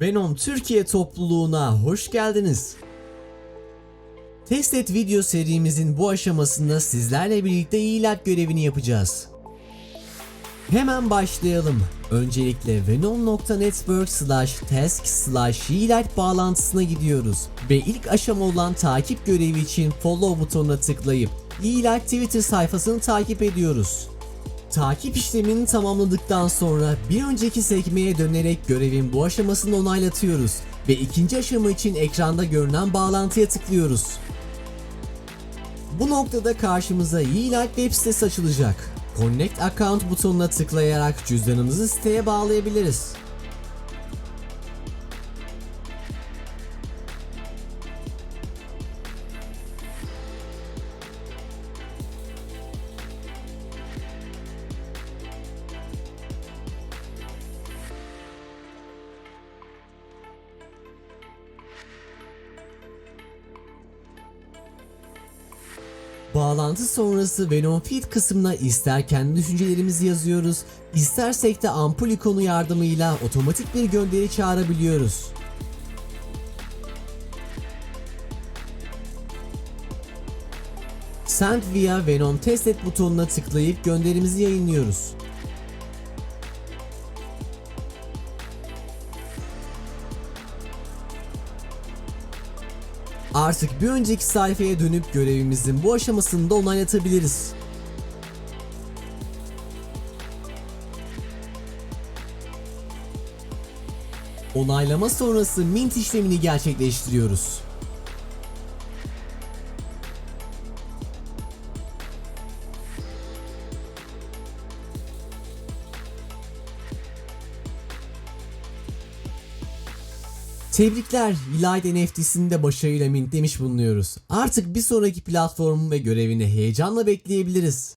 Venom Türkiye topluluğuna hoş geldiniz. Testet video serimizin bu aşamasında sizlerle birlikte iyilik görevini yapacağız. Hemen başlayalım. Öncelikle venom.network slash task slash iyilik bağlantısına gidiyoruz ve ilk aşama olan takip görevi için follow butonuna tıklayıp iyilik Twitter sayfasını takip ediyoruz. Takip işlemini tamamladıktan sonra bir önceki sekmeye dönerek görevin bu aşamasını onaylatıyoruz ve ikinci aşama için ekranda görünen bağlantıya tıklıyoruz. Bu noktada karşımıza Yeelight web sitesi açılacak. Connect Account butonuna tıklayarak cüzdanımızı siteye bağlayabiliriz. Bağlantı sonrası Venom Feed kısmına ister kendi düşüncelerimizi yazıyoruz, istersek de ampul ikonu yardımıyla otomatik bir gönderi çağırabiliyoruz. Send via Venom Testet butonuna tıklayıp gönderimizi yayınlıyoruz. Artık bir önceki sayfaya dönüp görevimizin bu aşamasını da onaylatabiliriz. Onaylama sonrası mint işlemini gerçekleştiriyoruz. Tebrikler, Light NFT'sini de başarıyla mintlemiş bulunuyoruz. Artık bir sonraki platformu ve görevini heyecanla bekleyebiliriz.